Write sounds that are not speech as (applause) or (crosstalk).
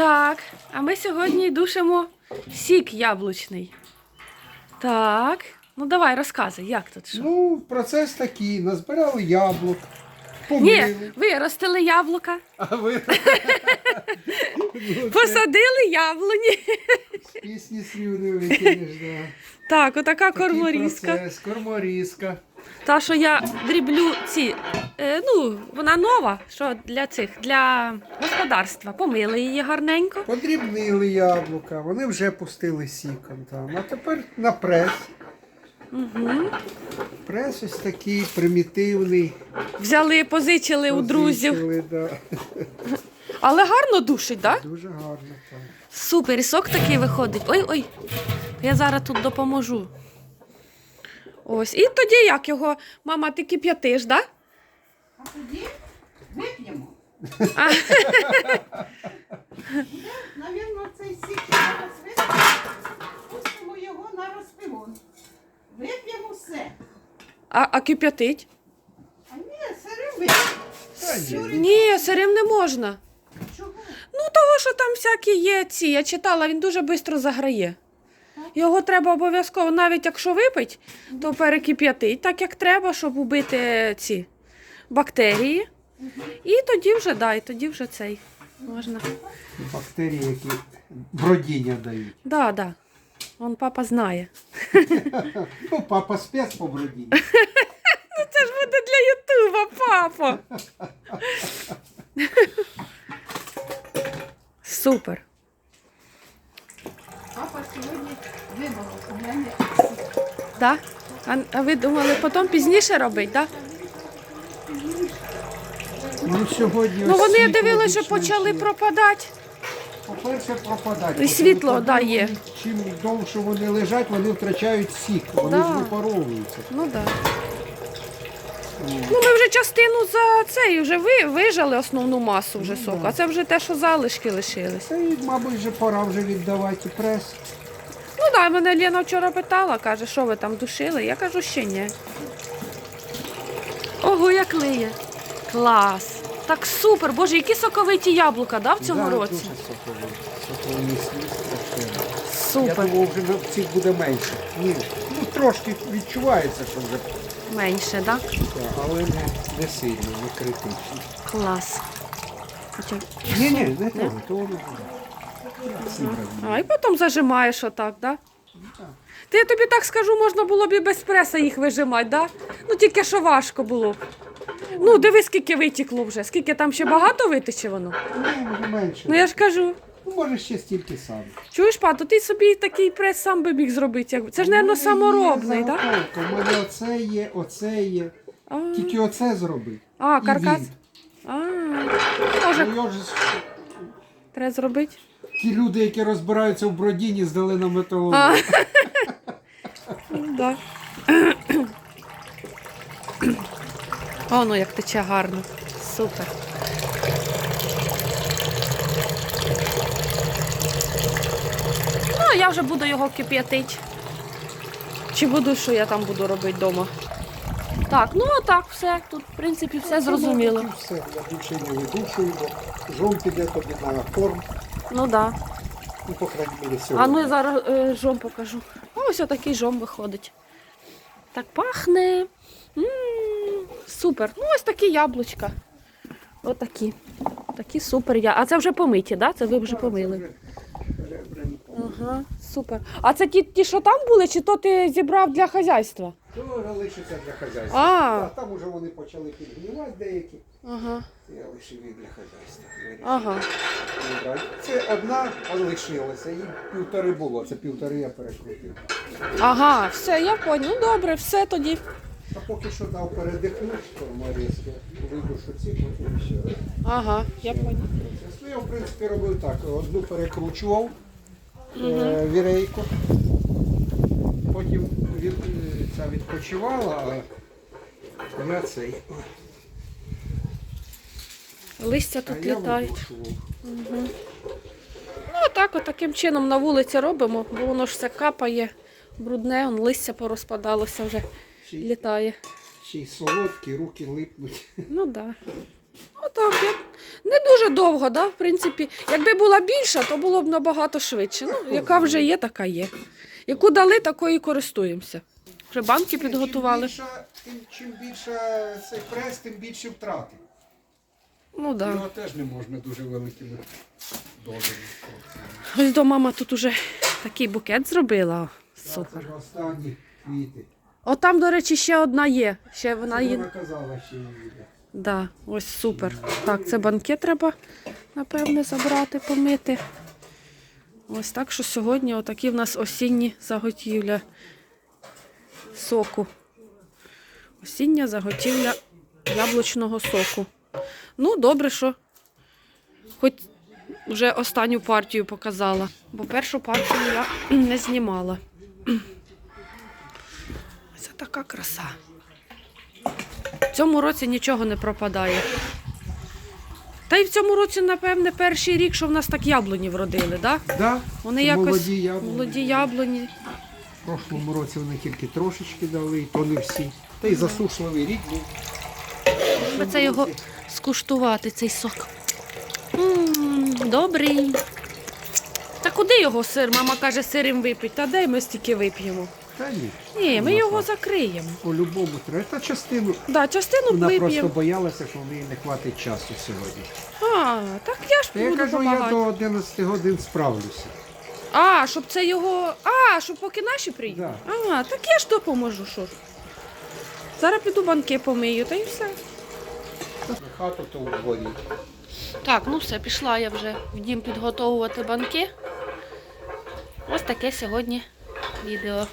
Так, а ми сьогодні душимо сік яблучний. Так. Ну давай, розказуй, як тут що? Ну, процес такий. Назбирали яблук, Ні, помили. виростили яблука, А ви Ну, (laughs) це посадили яблуні. з пісні слюни викинеш, да. Так, отака Такий корморізка. процес, Корморізка. Та, що я дріблю ці, е, ну, вона нова, що для цих, для господарства. Помили її гарненько. Подрібнили яблука, вони вже пустили сіком там. А тепер на прес. Угу. Прес ось такий примітивний. Взяли, позичили у друзів. Позичили, Да. Але гарно душить, так? Да? Дуже гарно так. Супер, і сок такий виходить. Ой, ой. Я зараз тут допоможу. Ось. І тоді як його, мама, ти кип'ятиш, да? А тоді вип'ємо. А, Навірно, цей сік зараз вип'ємо. Пустимо його на розпивон. Вип'ємо все. а, а кип'ятить? А ні, сирим вип'ємо. Та ні. Ні, сирим не можна. Чого? Ну, того, що там всякі є ці, я читала, він дуже швидко заграє. Його треба обов'язково, навіть якщо випить, то перекип'ятить, так як треба, щоб убити ці бактерії. І тоді вже дай, тоді вже цей можна. Бактерії, які бродіння дають. Да, да. Он папа знає. Ну, папа спец по бродінню. (laughs) Це ж буде для Ютуба, папа. (laughs) Супер. Папа сьогодні Да? А, а ви думали потім пізніше робити, так? Ну, сьогодні Ну вони я дивилася, що почали пропадати. По-перше, пропадають. І світло, По-друге, да, є. вони- Чим довше вони лежать, вони втрачають сік, вони Да. ж випаровуються. Ну так. Да. Ну, ми вже частину за цей вже ви, вижали основну масу вже Ну, соку, а це вже те, що залишки лишились. Та й, мабуть, вже пора вже віддавати і прес. Ну так, да, мене Лена вчора питала, каже, що ви там душили? Я кажу, ще ні. Ого, як лиє. Клас. Так супер. Боже, які соковиті яблука, да, в цьому Да, році? Дуже соковий. Соковий сліз страшенно. Я Супер. думав, вже цих буде менше. Ні. Ну, трошки відчувається, що вже, Менше, так? Да? да, але не, не сильно, не критично. Клас. Хоча- Ні, ні, не то, то воно буде. А, і потім зажимаєш отак, да? Ти я тобі так скажу, можна було б і без преса їх вижимати, да? Ну тільки що важко було. Ну, диви, скільки витікло вже. Скільки там ще багато витече воно. Може менше. Ну я ж кажу, Ну, може ще стільки саме. чуєш, па, то ти собі такий прес сам би міг зробити. як- Це ж, мабуть, саморобний, так? так? У мене оце є, оце є. Да? Тільки оце зроби. А, І каркас. він. А, може, Ну, його ж треба зробити. Ті люди, які розбираються в бродіні, здали на металолом. Ну, да. О, ну як тече гарно. Супер. Ну, я вже буду його кип'ятити. Чи буду, що я там буду робити вдома. Так, ну а так, все. Тут, в принципі, все зрозуміло. Ну, Все, я більше не видушую, бо жом піде тобі на корм. Ну так. Да. Ну, по крайній мірі, А ну я зараз е, жом покажу. Ось отакий жом виходить. Так пахне. м супер. Ну, ось такі яблучка. Отакі. Такі супер. Я... А це вже помиті, да? Це ви вже помили. Ага, супер. А це ті, ті, що там були, чи то ти зібрав для хазяйства? То лишиться для хазяйства. А. А там уже вони почали підгнивати деякі. Ага. Я лишив їх для хазяйства. Вирішив Ага. Це одна лишилася, їй півтори було. Це півтори я перекрутив. Ага, все, я понял. Ну добре, все тоді. А поки що дав передихнути корморізки, видушу ці, потім ще раз. Ага, я понял. Ну, я, в принципі, робив так. Одну перекручував е, вірейку, потім від, ця відпочивала, а я цей. Листя тут я літають. видушував. Ну, так, от таким чином на вулиці робимо, бо воно ж все капає, брудне, он листя порозпадалося вже, й- літає. Ще й солодкі, руки липнуть. Ну так. Да. Отак, я... не дуже довго, да, в принципі. Якби була більша, то було б набагато швидше. Ну, яка вже є, така є. Яку дали, такою і користуємося. Вже банки підготували. Чим більше, тим, чим більше цей прес, тим більше втрати. Ну так. Його теж не можна дуже великими дозами. Ось до мама тут уже такий букет зробила. Це Супер. ж останні квіти. О, там, до речі, ще одна є. Ще вона є. Вона казала, що її буде. Да, ось супер. Так, це банкет треба, напевне, забрати, помити. Ось так, що сьогодні отакі в нас осінні заготівля соку. Осіння заготівля яблучного соку. Ну, добре, що хоч вже останню партію показала, бо першу партію я (clears throat) не знімала. Це така краса. В цьому році нічого не пропадає. Та й в цьому році, напевне, перший рік, що в нас так яблуні вродили, да? Да, Вони якось молоді яблуні. молоді яблуні. В прошлому році вони тільки трошечки дали, і то не всі. Та й засушливий рік був. Треба це його скуштувати, цей сок. М, добрий. Та куди його сир? Мама каже, сирим випить. Та де ми стільки вип'ємо? Та ні. Ні, ми його закриємо. По-любому треба. Та частину. Да, частину Вона просто вип'ємо. боялася, що в неї не хватить часу сьогодні. А, так я ж Та я буду кажу, я допомагати. до 11 годин справлюся. А, щоб це його. А, щоб поки наші приїдуть. Да. А, так я ж допоможу, що ж. Зараз піду банки помию, та й все. Хату то у дворі. Так, ну все, пішла я вже в дім підготовувати банки. Ось таке сьогодні відео.